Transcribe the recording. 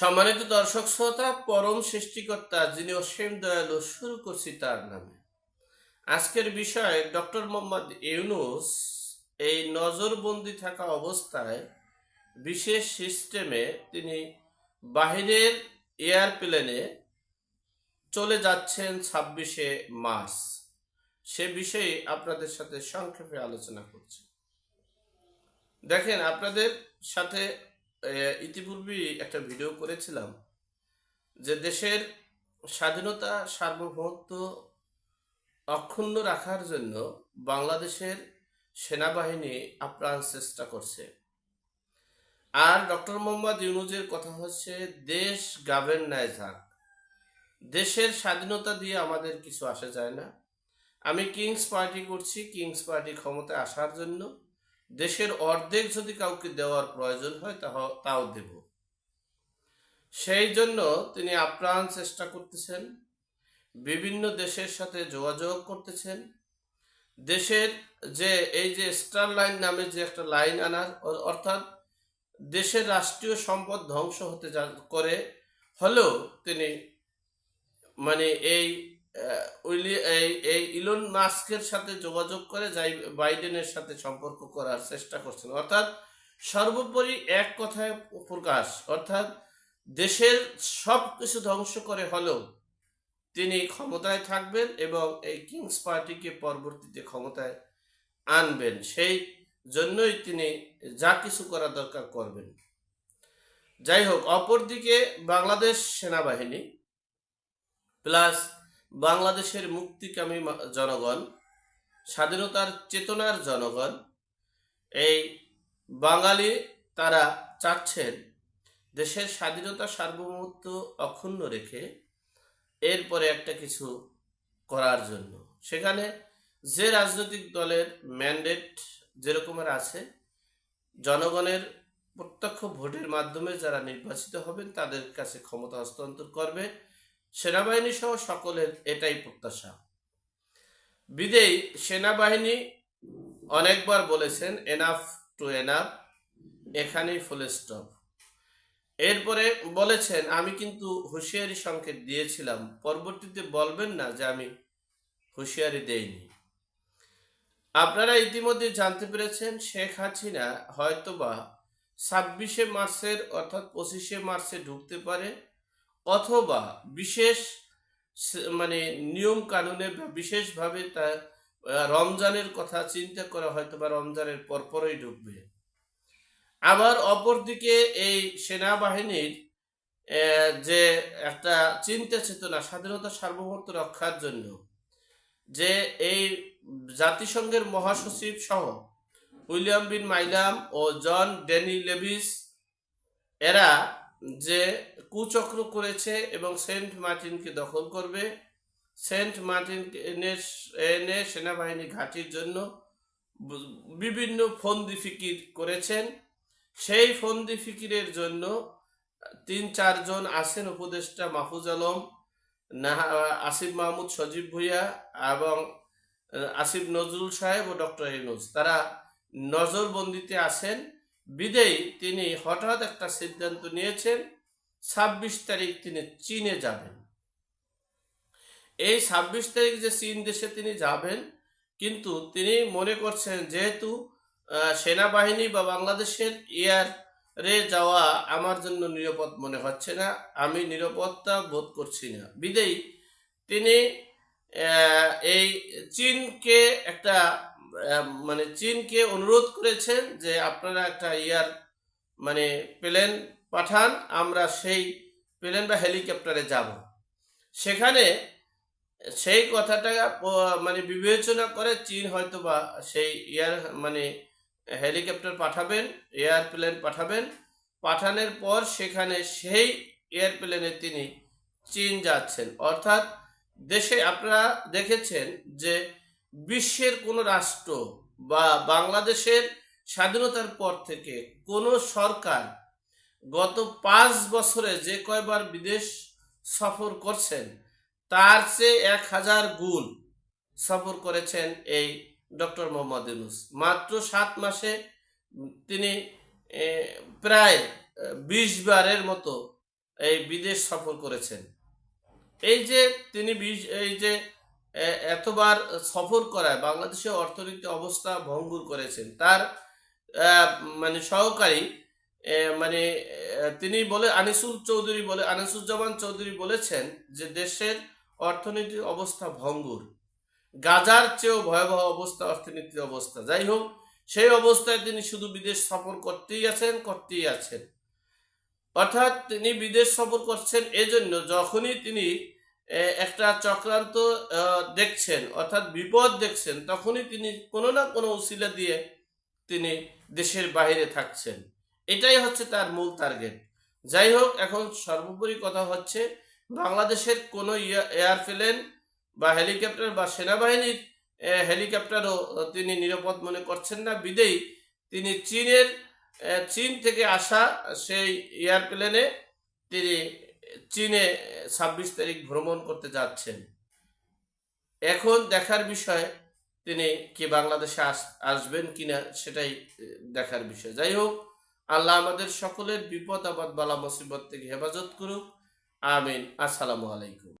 সম্মানিত দর্শক শ্রোতা, পরম সৃষ্টিকর্তা যিনি অসীম দয়ালু শুরু করছি তার নামে। আজকের বিষয় ডক্টর মোহাম্মদ ইউনুস এই নজরবন্দি থাকা অবস্থায় বিশেষ সিস্টেমে তিনি বাহিরের এয়ারপ্লেনে চলে যাচ্ছেন ছাব্বিশে মার্চ। সে বিষয়ে আপনাদের সাথে সংক্ষেপে আলোচনা করছি। দেখেন, আপনাদের সাথে আহ, ইতিপূর্বেই একটা ভিডিও করেছিলাম যে দেশের স্বাধীনতা সার্বভৌমত্ব অক্ষুণ্ণ রাখার জন্য বাংলাদেশের সেনাবাহিনী আপ্রাণ চেষ্টা করছে। আর ডক্টর মোহাম্মদ ইউনুজের কথা হচ্ছে দেশ গাভেন নেয় যাক দেশের স্বাধীনতা দিয়ে আমাদের কিছু আসা যায় না। আমি কিংস পার্টি করছি কিংস পার্টি ক্ষমতায় আসার জন্য দেশের অর্ধেক যদি কাউকে দেওয়ার প্রয়োজন হয় তাও দেব। সেই জন্য তিনি আপ্রাণ চেষ্টা করতেছেন, বিভিন্ন দেশের সাথে যোগাযোগ করতেছেন। দেশের যে, এই যে স্টার লাইন নামে যে একটা লাইন আনার অর্থাৎ দেশের রাষ্ট্রীয় সম্পদ ধ্বংস হতে করে, হলেও তিনি মানে এই উইলি- এই ইলন মাস্কের সাথে যোগাযোগ করে যাই বাইডেনের সাথে সম্পর্ক করার চেষ্টা করছেন। অর্থাৎ সর্বোপরি এক কথায় প্রকাশ, অর্থাৎ দেশের সব কিছু ধ্বংস করে হলেও তিনি ক্ষমতায় থাকবেন এবং এই কিংস পার্টিকে পরবর্তীতে ক্ষমতায় আনবেন। সেই জন্যই তিনি যা কিছু করা দরকার করবেন। যাই হোক, অপরদিকে বাংলাদেশ সেনাবাহিনী, প্লাস বাংলাদেশের মুক্তিকামী জনগণ, স্বাধীনতার চেতনার জনগণ, এই বাঙালি তারা চাচ্ছেন দেশের স্বাধীনতা সার্বভৌমত্ব অক্ষুণ্ণ রেখে এরপরে একটা কিছু করার জন্য। সেখানে যে রাজনৈতিক দলের ম্যান্ডেট যেরকমের আছে, জনগণের প্রত্যক্ষ ভোটের মাধ্যমে যারা নির্বাচিত হবেন তাদের কাছে ক্ষমতা হস্তান্তর করবে। সেনাবাহিনী সহ সকলের এটাই প্রত্যাশা। বিদেই সেনাবাহিনী অনেকবার বলেছেন এনাফ টু এনাফ এখানেই ফুল স্টপ এরপরে বলেছেন, আমি কিন্তু হুঁশিয়ারি সংকেত দিয়েছিলাম, পরবর্তীতে বলবেন না যে আমি হুঁশিয়ারি দেইনি। আপনারা ইতিমধ্যে জানতে পেরেছেন, শেখ হাসিনা হয়তোবা ছাব্বিশে মার্চের অর্থাৎ পঁচিশে মার্চে ঢুকতে পারে অথবা বিশেষ মানে নিয়ম কানুনে বিশেষভাবে তা রমজানের কথা চিন্তা করা হয়তো বা রমজানের পরপরই ঢুকবে আবার অপরদিকে এই সেনাবাহিনীর যে একটা চিন্তা চেতনা, স্বাধীনতা সার্বভৌমত্ব রক্ষার জন্য, যে এই জাতিসংঘের মহাসচিব সহ উইলিয়াম বিন মাইলাম ও জন ডেনি লেভিস, এরা যে কুচক্র করেছে এবং সেন্ট মার্টিনকে দখল করবে। সেন্ট মার্টিন এনে সেনাবাহিনী ঘাঁটির জন্য বিভিন্ন ফন্দি ফিকির করেছেন। সেই ফন্দি ফিকিরের জন্য তিন চারজন আছেন উপদেষ্টা মাহফুজ আলম আসিফ মাহমুদ, সজীব ভুইয়া এবং আসিফ নজরুল সাহেব ও ডক্টর ইউনুস। তারা নজরবন্দিতে আছেন বিদেই তিনি হঠাৎ একটা সিদ্ধান্ত নিয়েছেন ছাব্বিশ তারিখ তিনি চীনে যাবেন। এই ছাব্বিশ তারিখ যে চীন দেশে তিনি যাবেন, কিন্তু তিনি মনে করছেন যেহেতু সেনাবাহিনী বা বাংলাদেশের এয়ার রে যাওয়া আমার জন্য নিরাপদ মনে হচ্ছে না, আমি নিরাপত্তা বোধ করছি না। বিদেই তিনি এই চীনকে একটা মানে চীনকে অনুরোধ করেছেন যে আপনারা একটা ইয়ার মানে প্লেন পাঠান, আমরা সেই প্লেন বা হেলিকপ্টারে যাব। সেখানে সেই কথাটা মানে বিবেচনা করে চীন হয়তো বা সেই এয়ার মানে হেলিকপ্টার পাঠাবেন এয়ারপ্লেন পাঠাবেন। পাঠানোর পর সেখানে সেই এয়ারপ্লেনে তিনি চীন যাচ্ছেন। অর্থাৎ দেশে আপনারা দেখেছেন যে বিশ্বের কোনো রাষ্ট্র বা বাংলাদেশের স্বাধীনতার পর থেকে কোনো সরকার গত পাঁচ বছরে যে কয়বার বিদেশ সফর করছেন, তার চেয়ে এক হাজার গুণ সফর করেছেন এই ডক্টর মোহাম্মদ ইউনুস। মাত্র সাত মাসে তিনি প্রায় বিশ বারের মতো এই বিদেশ সফর করেছেন। এই যে তিনি বিশ- এই যে এতবার সফর করায় বাংলাদেশের অর্থনৈতিক অবস্থা ভঙ্গুর করেছেন, তার মানে সহকারী মানে তিনি বলে, আনিসুল চৌধুরী বলে, আনিসুজ্জামান চৌধুরী বলেছেন যে দেশের অর্থনৈতিক অবস্থা ভঙ্গুর। গাজার চেয়েও ভয়াবহ অবস্থা, অর্থনীতির অবস্থা। যাই হোক, সেই অবস্থায় তিনি শুধু বিদেশ সফর করতেই আছেন করতেই আছেন। অর্থাৎ তিনি বিদেশ সফর করছেন এজন্য যখনই তিনি একটা চক্রান্ত দেখছেন, অর্থাৎ বিপদ দেখছেন, তখনই তিনি কোনো না কোনো উসিলা দিয়ে তিনি দেশের বাইরে থাকছেন। এটাই হচ্ছে তার মূল টার্গেট যাই হোক, এখন সর্বোপরি কথা হচ্ছে, বাংলাদেশের কোনো এয়ারপ্লেন বা হেলিকপ্টার বা সেনাবাহিনীর হেলিকপ্টারও তিনি নিরাপদ মনে করছেন না। বিদেই তিনি চীনের চীন থেকে আসা সেই এয়ারপ্লেনে তিনি চীনে ছাব্বিশ তারিখ ভ্রমণ করতে যাচ্ছেন। এখন দেখার বিষয়, তিনি কি বাংলাদেশে আস, আসবেন কিনা সেটাই দেখার বিষয়। যাই হোক আল্লাহ আমাদের সকলের বিপদ আপদ বালা মুসিবত থেকে হেফাজত করুক। আমিন। আসসালামু আলাইকুম।